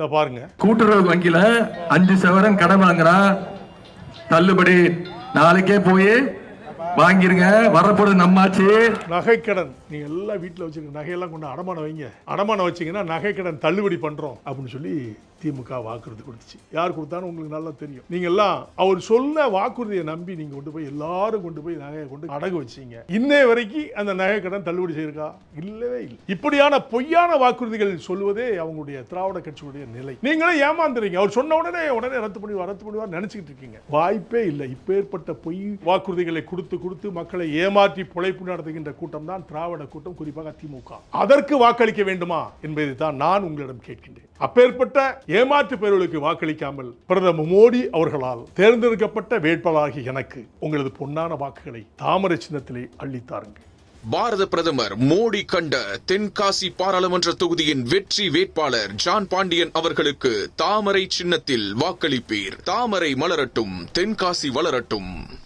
இந்த பாருங்க. கூட்டுறவு வங்கியில அஞ்சு சவரன் கடன் வாங்குறா தள்ளுபடி நாளைக்கே போய் வாங்கிருங்க. வரப்போது நம்மாச்சு. நகைக்கடன் நீங்க எல்லாம் வீட்டில் வச்சிருக்க நகையெல்லாம் கொண்டு அடமானம் வைங்க. அடமானம் வச்சீங்கன்னா நகைக்கடன் தள்ளுபடி பண்றோம் அப்படின்னு சொல்லி திமுக வாக்குறுதி கொடுத்துச்சு. யார் கொடுத்தாலும் உங்களுக்கு நல்லா தெரியும். நீங்க எல்லாம் அவர் சொன்ன வாக்குறுதியை நம்பி நீங்க கொண்டு போய் எல்லாரும் கொண்டு போய் நகையை கொண்டு அடகு வச்சீங்க. இன்னைய வரைக்கும் அந்த நகைக்கடன் தள்ளுபடி செய்யிருக்கா இல்லவே இல்லை. இப்படியான பொய்யான வாக்குறுதிகள் சொல்வதே அவங்களுடைய திராவிட கட்சியுடைய நிலை. நீங்களே ஏமாந்துறீங்க. அவர் சொன்ன உடனே உடனே ரத்து பண்ணுவார் ரத்து பண்ணுவார் நினைச்சுக்கிட்டு இருக்கீங்க. வாய்ப்பே இல்லை. இப்பேற்பட்ட பொய் வாக்குறுதிகளை கொடுத்து கொடுத்து மக்களை ஏமாற்றி பிழைப்பு நடத்துகின்ற கூட்டம் தான் திராவிட கூட்டம் குறிப்பாக திமுக. அதற்கு வாக்களிக்க வேண்டுமா என்பதை தான் நான் உங்களிடம் கேட்கின்றேன். அப்பேற்பட்ட ஏமாற்று பேர்களுக்கு வாக்களிக்காமல் பிரதமர் மோடி அவர்களால் தேர்ந்தெடுக்கப்பட்ட வேட்பாளராகி எனக்கு உங்களது பொன்னான வாக்குகளை தாமரை சின்னத்திலே அள்ளித்தாருங்கள் பாரத பிரதமர் மோடி கண்ட தென்காசி பாராளுமன்ற தொகுதியின் வெற்றி வேட்பாளர் ஜான் பாண்டியன் அவர்களுக்கு தாமரை சின்னத்தில் வாக்களிப்பீர். தாமரை மலரட்டும் தென்காசி வளரட்டும்.